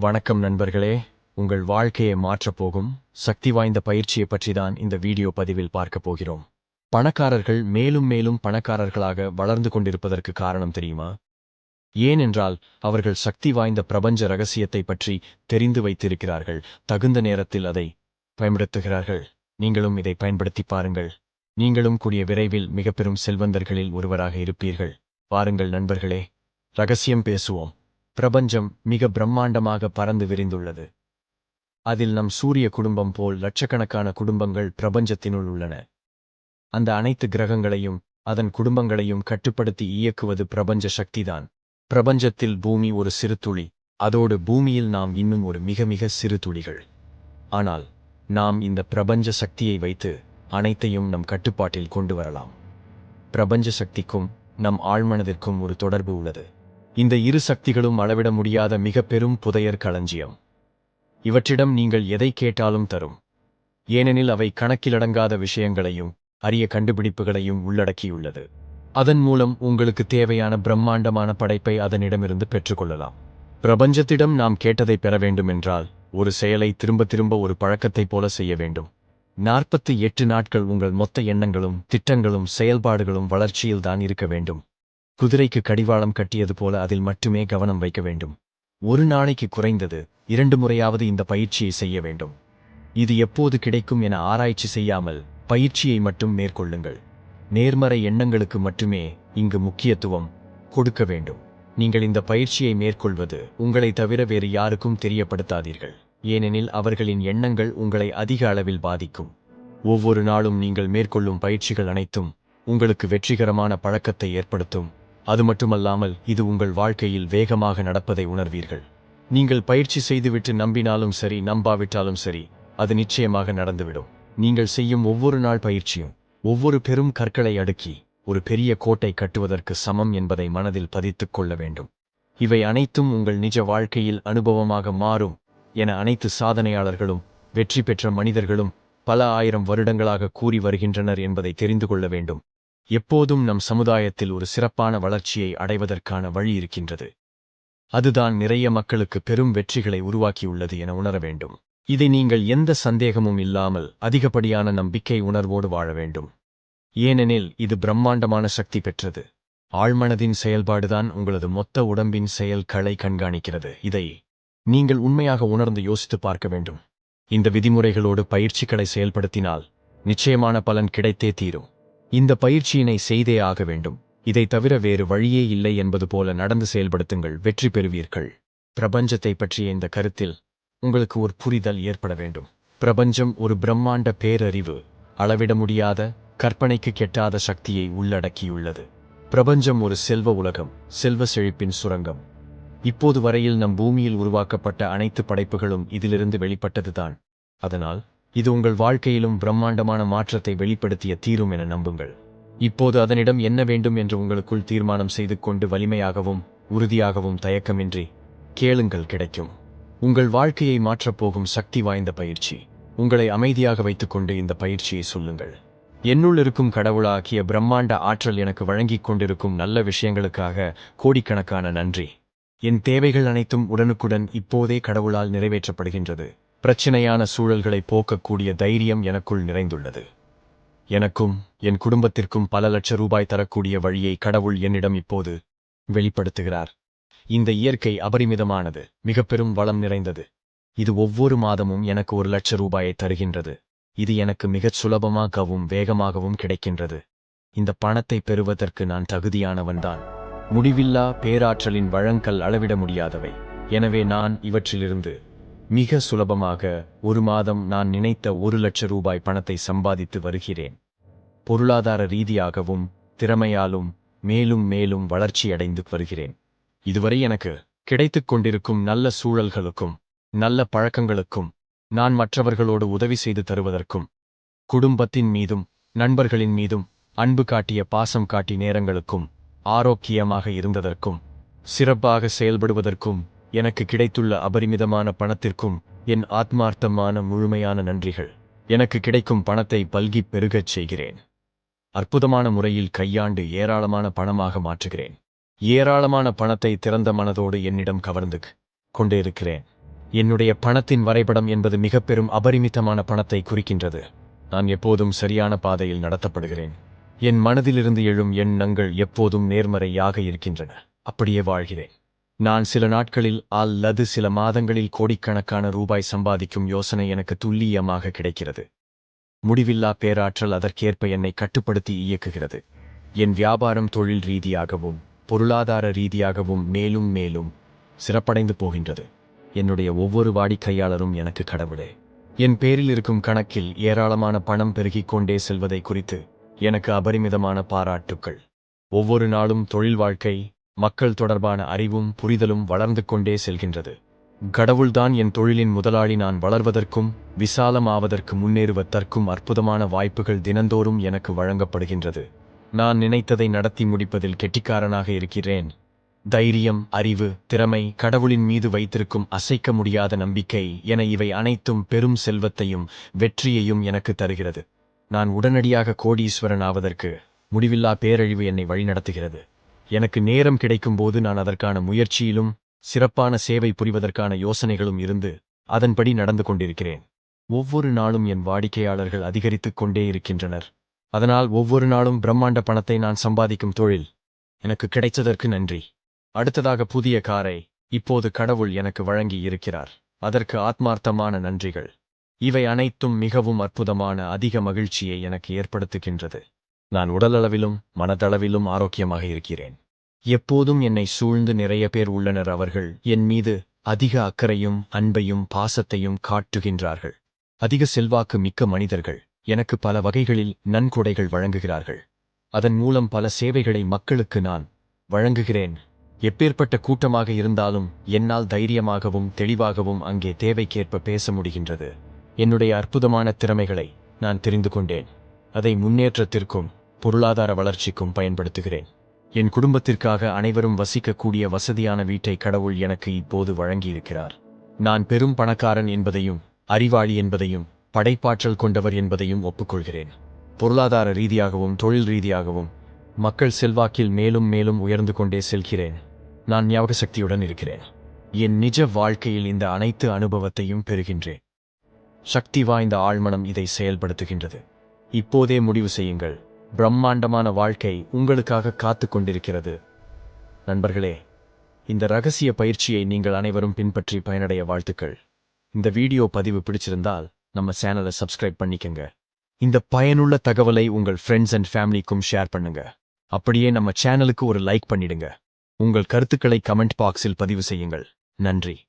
வணக்கம் நண்பர்களே. உங்கள் வாழ்க்கையை மாற்றப் போகும் சக்தி வாய்ந்த பயிற்சியை பற்றி தான் இந்த வீடியோ பதிவில் பார்க்கப் போகிறோம். பணக்காரர்கள் மேலும் மேலும் பணக்காரர்களாக வளர்ந்து கொண்டிருப்பதற்கு காரணம் தெரியுமா? ஏனென்றால் அவர்கள் சக்தி வாய்ந்த பிரபஞ்ச ரகசியத்தை பற்றி தெரிந்து வைத்திருக்கிறார்கள். தகுந்த நேரத்தில் அதை பயன்படுத்துகிறார்கள். நீங்களும் இதை பயன்படுத்தி பாருங்கள். நீங்களும் கூடிய விரைவில் மிகப்பெரும் செல்வந்தர்களில் ஒருவராக இருப்பீர்கள். பாருங்கள் நண்பர்களே ரகசியம் பேசுவோம். பிரபஞ்சம் மிக பிரம்மாண்டமாக பறந்து விரிந்துள்ளது. அதில் நம் சூரிய குடும்பம் போல் லட்சக்கணக்கான குடும்பங்கள் பிரபஞ்சத்தினுள் உள்ளன. அந்த அனைத்து கிரகங்களையும் அதன் குடும்பங்களையும் கட்டுப்படுத்தி இயக்குவது பிரபஞ்ச சக்திதான். பிரபஞ்சத்தில் பூமி ஒரு சிறு துளி அதோடு பூமியில் நாம் இன்னும் ஒரு மிக மிக சிறு துளிகள். ஆனால் நாம் இந்த பிரபஞ்ச சக்தியை வைத்து அனைத்தையும் நம் கட்டுப்பாட்டில் கொண்டு வரலாம். பிரபஞ்ச சக்திக்கும் நம் ஆழ்மனதிற்கும் ஒரு தொடர்பு உள்ளது. இந்த இரு சக்திகளும் அளவிட முடியாத மிக பெரும் புதையர் களஞ்சியம். இவற்றிடம் நீங்கள் எதை கேட்டாலும் தரும். ஏனெனில் அவை கணக்கிலடங்காத விஷயங்களையும் அரிய கண்டுபிடிப்புகளையும் உள்ளடக்கியுள்ளது. அதன் மூலம் உங்களுக்கு தேவையான பிரம்மாண்டமான படைப்பை அதனிடமிருந்து பெற்றுக்கொள்ளலாம். பிரபஞ்சத்திடம் நாம் கேட்டதை பெற வேண்டுமென்றால் ஒரு செயலை திரும்ப திரும்ப ஒரு பழக்கத்தைப் போல செய்ய வேண்டும். நாற்பத்தி எட்டு நாட்கள் உங்கள் மொத்த எண்ணங்களும் திட்டங்களும் செயல்பாடுகளும் வளர்ச்சியில்தான் இருக்க வேண்டும். குதிரைக்கு கடிவாளம் கட்டியது போல அதில் மட்டுமே கவனம் வைக்க வேண்டும். ஒரு நாளைக்கு குறைந்தது இரண்டு முறையாவது இந்த பயிற்சியை செய்ய வேண்டும். இது எப்போது கிடைக்கும் என ஆராய்ச்சி செய்யாமல் பயிற்சியை மட்டும் மேற்கொள்ளுங்கள். நேர்மறை எண்ணங்களுக்கு மட்டுமே இங்கு முக்கியத்துவம் கொடுக்க வேண்டும். நீங்கள் இந்த பயிற்சியை மேற்கொள்வது உங்களை தவிர வேறு யாருக்கும் தெரியப்படுத்தாதீர்கள். ஏனெனில் அவர்களின் எண்ணங்கள் உங்களை அதிக அளவில் பாதிக்கும். ஒவ்வொரு நாளும் நீங்கள் மேற்கொள்ளும் பயிற்சிகள் அனைத்தும் உங்களுக்கு வெற்றிகரமான பழக்கத்தை ஏற்படுத்தும். அது மட்டுமல்லாமல் இது உங்கள் வாழ்க்கையில் வேகமாக நடப்பதை உணர்வீர்கள். நீங்கள் பயிற்சி செய்துவிட்டு நம்பினாலும் சரி நம்பாவிட்டாலும் சரி அது நிச்சயமாக நடந்துவிடும். நீங்கள் செய்யும் ஒவ்வொரு நாள் பயிற்சியும் ஒவ்வொரு பெரும் கற்களை அடுக்கி ஒரு பெரிய கோட்டை கட்டுவதற்கு சமம் என்பதை மனதில் பதித்துக் கொள்ள வேண்டும். இவை அனைத்தும் உங்கள் நிஜ வாழ்க்கையில் அனுபவமாக மாறும் என அனைத்து சாதனையாளர்களும் வெற்றி பெற்ற மனிதர்களும் பல ஆயிரம் வருடங்களாக கூறி வருகின்றனர் என்பதை தெரிந்து கொள்ள வேண்டும். எப்போதும் நம் சமுதாயத்தில் ஒரு சிறப்பான வளர்ச்சியை அடைவதற்கான வழி இருக்கின்றது. அதுதான் நிறைய மக்களுக்கு பெரும் வெற்றிகளை உருவாக்கியுள்ளது என உணர வேண்டும். இதை நீங்கள் எந்த சந்தேகமும் இல்லாமல் அதிகப்படியான நம்பிக்கை உணர்வோடு வாழ வேண்டும். ஏனெனில் இது பிரம்மாண்டமான சக்தி பெற்றது. ஆழ்மனதின் செயல்பாடுதான் உங்களது மொத்த உடம்பின் செயல்களை கண்காணிக்கிறது. இதை நீங்கள் உண்மையாக உணர்ந்து யோசித்து பார்க்க வேண்டும். இந்த விதிமுறைகளோடு பயிற்சிகளை செயல்படுத்தினால் நிச்சயமான பலன் கிடைத்தே தீரும். இந்த பயிற்சியினை செய்தே ஆக வேண்டும். இதை தவிர வேறு வழியே இல்லை என்பது போல நடந்து செயல்படுத்துங்கள் வெற்றி பெறுவீர்கள். பிரபஞ்சத்தை பற்றிய இந்த கருத்தில் உங்களுக்கு ஒரு புரிதல் ஏற்பட வேண்டும். பிரபஞ்சம் ஒரு பிரம்மாண்ட பேரறிவு அளவிட முடியாத கற்பனைக்கு கெட்டாத சக்தியை உள்ளடக்கியுள்ளது. பிரபஞ்சம் ஒரு செல்வ உலகம் செல்வ செழிப்பின் சுரங்கம். இப்போது வரையில் நம் பூமியில் உருவாக்கப்பட்ட அனைத்து படைப்புகளும் இதிலிருந்து வெளிப்பட்டதுதான். அதனால் இது உங்கள் வாழ்க்கையிலும் பிரம்மாண்டமான மாற்றத்தை வெளிப்படுத்திய தீரும் என நம்புங்கள். இப்போது அதனிடம் என்ன வேண்டும் என்று உங்களுக்குள் தீர்மானம் செய்து கொண்டு வலிமையாகவும் உறுதியாகவும் தயக்கமின்றி கேளுங்கள் கிடைக்கும். உங்கள் வாழ்க்கையை மாற்றப்போகும் சக்தி வாய்ந்த பயிற்சி. உங்களை அமைதியாக வைத்துக்கொண்டு இந்த பயிற்சியை சொல்லுங்கள். என்னுள் இருக்கும் கடவுளாகிய பிரம்மாண்ட ஆற்றல் எனக்கு வழங்கிக் கொண்டிருக்கும் நல்ல விஷயங்களுக்காக கோடிக்கணக்கான நன்றி. என் தேவைகள் அனைத்தும் உடனுக்குடன் இப்போதே கடவுளால் நிறைவேற்றப்படுகின்றது. பிரச்சினையான சூழல்களை போக்கக்கூடிய தைரியம் எனக்குள் நிறைந்துள்ளது. எனக்கும் என் குடும்பத்திற்கும் பல லட்ச ரூபாய் தரக்கூடிய வழியை கடவுள் என்னிடம் இப்போது வெளிப்படுத்துகிறார். இந்த இயற்கை அபரிமிதமானது மிக பெரும் வளம் நிறைந்தது. இது ஒவ்வொரு மாதமும் எனக்கு ஒரு லட்ச ரூபாயை தருகின்றது. இது எனக்கு மிகச் சுலபமாகவும் வேகமாகவும் கிடைக்கின்றது. இந்த பணத்தை பெறுவதற்கு நான் தகுதியானவன்தான். முடிவில்லா பேராற்றலின் வழங்கல் அளவிட முடியாதவை. எனவே நான் இவற்றிலிருந்து மிக சுலபமாக ஒரு மாதம் நான் நினைத்த ஒரு லட்ச ரூபாய் பணத்தை சம்பாதித்து வருகிறேன். பொருளாதார ரீதியாகவும் திறமையாலும் மேலும் மேலும் வளர்ச்சியடைந்து வருகிறேன். இதுவரை எனக்கு கிடைத்துக் கொண்டிருக்கும் நல்ல சூழல்களுக்கும் நல்ல பழக்கங்களுக்கும் நான் மற்றவர்களோடு உதவி செய்து தருவதற்கும் குடும்பத்தின் மீதும் நண்பர்களின் மீதும் அன்பு காட்டிய பாசம் காட்டி நேரங்களுக்கும் ஆரோக்கியமாக இருந்ததற்கும் சிறப்பாக செயல்படுவதற்கும் எனக்கு கிடைத்துள்ள அபரிமிதமான பணத்திற்கும் என் ஆத்மார்த்தமான முழுமையான நன்றிகள். எனக்கு கிடைக்கும் பணத்தை பல்கிப் பெருகச் செய்கிறேன். அற்புதமான முறையில் கையாண்டு ஏராளமான பணமாக மாற்றுகிறேன். ஏராளமான பணத்தை திறந்த மனதோடு என்னிடம் கவர்ந்து கொண்டிருக்கிறேன். என்னுடைய பணத்தின் வரைபடம் என்பது மிக பெரும் அபரிமிதமான பணத்தை குறிக்கின்றது. நான் எப்போதும் சரியான பாதையில் நடத்தப்படுகிறேன். என் மனதிலிருந்து எழும் எண்ணங்கள் எப்போதும் நேர்மறையாக இருக்கின்றன. அப்படியே வாழ்கிறேன். நான் சில நாட்களில் அல்லது சில மாதங்களில் கோடிக்கணக்கான ரூபாய் சம்பாதிக்கும் யோசனை எனக்கு துல்லியமாக கிடைக்கிறது. முடிவில்லா பேராற்றல் அதற்கேற்ப என்னை கட்டுப்படுத்தி இயக்குகிறது. என் வியாபாரம் தொழில் ரீதியாகவும் பொருளாதார ரீதியாகவும் மேலும் மேலும் சிறப்படைந்து போகின்றது. என்னுடைய ஒவ்வொரு வாடிக்கையாளரும் எனக்கு கடவுளே. என் பேரில் இருக்கும் கணக்கில் ஏராளமான பணம் பெருகிக் கொண்டே செல்வதை குறித்து எனக்கு அபரிமிதமான பாராட்டுக்கள். ஒவ்வொரு நாளும் தொழில் வாழ்க்கை மக்கள் தொடர்பான அறிவும் புரிதலும் வளர்ந்து கொண்டே செல்கின்றது. கடவுள்தான் என் தொழிலின் முதலாளி நான் வளர்வதற்கும் விசாலமாவதற்கு முன்னேறுவதற்கும் அற்புதமான வாய்ப்புகள் தினந்தோறும் எனக்கு வழங்கப்படுகின்றது. நான் நினைத்ததை நடத்தி முடிப்பதில் கெட்டிக்காரனாக இருக்கிறேன். தைரியம் அறிவு திறமை கடவுளின் மீது வைத்திருக்கும் அசைக்க முடியாத நம்பிக்கை என இவை அனைத்தும் பெரும் செல்வத்தையும் வெற்றியையும் எனக்கு தருகிறது. நான் உடனடியாக கோடீஸ்வரன் ஆவதற்கு முடிவில்லா பேரழிவு என்னை வழிநடத்துகிறது. எனக்கு நேரம் கிடைக்கும்போது நான் அதற்கான முயற்சியிலும் சிறப்பான சேவை புரிவதற்கான யோசனைகளும் இருந்து அதன்படி நடந்து கொண்டிருக்கிறேன். ஒவ்வொரு நாளும் என் வாடிக்கையாளர்கள் அதிகரித்துக் கொண்டே இருக்கின்றனர். அதனால் ஒவ்வொரு நாளும் பிரம்மாண்ட பணத்தை நான் சம்பாதிக்கும் தொழில் எனக்கு கிடைத்ததற்கு நன்றி. அடுத்ததாக புதிய காரை இப்போது கடவுள் எனக்கு வழங்கி இருக்கிறார். அதற்கு ஆத்மார்த்தமான நன்றிகள். இவை அனைத்தும் மிகவும் அற்புதமான அதிக மகிழ்ச்சியை எனக்கு ஏற்படுத்துகின்றது. நான் உடலளவிலும் மனதளவிலும் ஆரோக்கியமாக இருக்கிறேன். எப்போதும் என்னை சூழ்ந்து நிறைய பேர் உள்ளனர் அவர்கள் என் மீது அதிக அக்கறையும் அன்பையும் பாசத்தையும் காட்டுகின்றார்கள். அதிக செல்வாக்கு மிக்க மனிதர்கள் எனக்கு பல வகைகளில் நன்கொடைகள் வழங்குகிறார்கள். அதன் மூலம் பல சேவைகளை மக்களுக்கு நான் வழங்குகிறேன். எப்பேற்பட்ட கூட்டமாக இருந்தாலும் என்னால் தைரியமாகவும் தெளிவாகவும் அங்கே தேவைக்கேற்ப பேச முடிகின்றது. என்னுடைய அற்புதமான திறமைகளை நான் தெரிந்து கொண்டேன். அதை முன்னேற்றத்திற்கும் பொருளாதார வளர்ச்சிக்கும் பயன்படுத்துகிறேன். என் குடும்பத்திற்காக அனைவரும் வசிக்கக்கூடிய வசதியான வீட்டை கடவுள் எனக்கு இப்போது வழங்கியிருக்கிறார். நான் பெரும் பணக்காரன் என்பதையும் அறிவாளி என்பதையும் படைப்பாற்றல் கொண்டவர் என்பதையும் ஒப்புக்கொள்கிறேன். பொருளாதார ரீதியாகவும் தொழில் ரீதியாகவும் மக்கள் செல்வாக்கில் மேலும் மேலும் உயர்ந்து கொண்டே செல்கிறேன். நான் ஞாபக சக்தியுடன் இருக்கிறேன். என் நிஜ வாழ்க்கையில் இந்த அனைத்து அனுபவத்தையும் பெறுகின்றேன். சக்தி வாய்ந்த ஆழ்மனம் இதை செயல்படுத்துகின்றது. இப்போதே முடிவு செய்யுங்கள். பிரம்மாண்டமான வாழ்க்கை உங்களுக்காக காத்து கொண்டிருக்கிறது. நண்பர்களே இந்த ரகசிய பயிற்சியை நீங்கள் அனைவரும் பின்பற்றி பயனடைய வாழ்த்துக்கள். இந்த வீடியோ பதிவு பிடிச்சிருந்தால் நம்ம சேனலை சப்ஸ்கிரைப் பண்ணிக்கங்க. இந்த பயனுள்ள தகவலை உங்கள் ஃப்ரெண்ட்ஸ் அண்ட் ஃபேமிலிக்கும் ஷேர் பண்ணுங்க. அப்படியே நம்ம சேனலுக்கு ஒரு லைக் பண்ணிடுங்க. உங்கள் கருத்துக்களை கமெண்ட் பாக்ஸில் பதிவு செய்யுங்கள். நன்றி.